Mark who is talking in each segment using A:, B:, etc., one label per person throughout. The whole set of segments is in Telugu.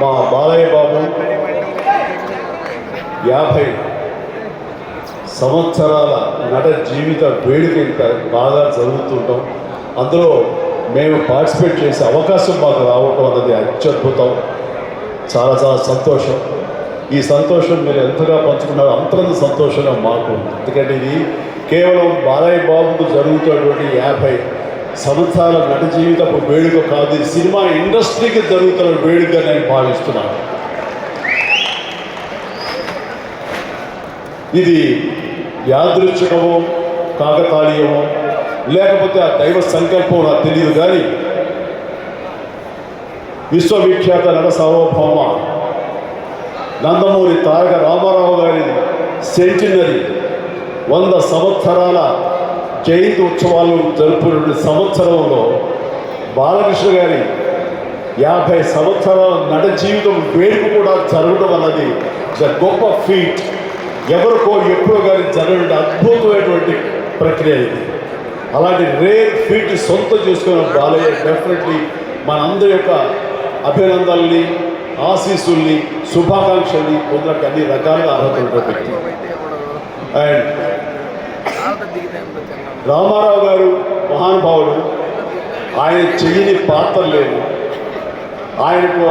A: మా బాలయ్య బాబు యాభై సంవత్సరాల నట జీవిత వేడుక ఇంత బాగా జరుగుతుంటాం. అందులో మేము పార్టిసిపేట్ చేసే అవకాశం మాకు రావటం అన్నది అత్యద్భుతం. చాలా చాలా సంతోషం. ఈ సంతోషం మీరు ఎంతగా పంచుకున్నారో అంతంత సంతోషంగా మాకు ఎందుకంటే ఇది కేవలం బాలయ్య బాబుకు జరుగుతున్నటువంటి యాభై సంవత్సరాల నట జీవితపు వేడుక కాదు సినిమా ఇండస్ట్రీకి జరుగుతున్న వేడుక నేను భావిస్తున్నాను. ఇది యాదృచ్ఛికమో కాకతాళీయమో లేకపోతే ఆ దైవ సంకల్పం నాకు తెలియదు కానీ విశ్వవిఖ్యాత నట సార్వభౌమ నందమూరి తారక రామారావు గారి సెంచినరీ వంద సంవత్సరాల జయంతి ఉత్సవాలు జరుపుకునే సంవత్సరంలో బాలకృష్ణ గారి యాభై సంవత్సరాల నట జీవితం వేడుక కూడా జరగడం అన్నది ద గొప్ప ఫీట్ ఎవరికో ఎప్పుడో కానీ జరగడం అద్భుతమైనటువంటి ప్రక్రియ ఇది. అలాంటి రేర్ ఫీట్ సొంతం చేసుకున్న బాలయ్య డెఫినెట్లీ మనందరి యొక్క అభినందనల్ని ఆశీస్సుల్ని శుభాకాంక్షల్ని పొందడానికి అన్ని రకాలుగా అర్హత ఉంటుంది వ్యక్తి. అండ్ రామారావు గారు మహానుభావుడు. ఆయన చెయ్యని పాత్ర లేదు. ఆయనకు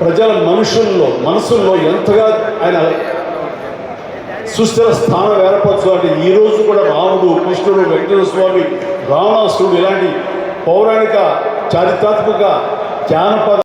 A: ప్రజల మనుషుల్లో మనసుల్లో ఎంతగా ఆయన సుస్థిర స్థానం ఏర్పరచు అంటే ఈ రోజు కూడా రాముడు కృష్ణుడు వెంకటేశ్వర స్వామి రావణాసుడు ఇలాంటి పౌరాణిక చారిత్రాత్మక జానపద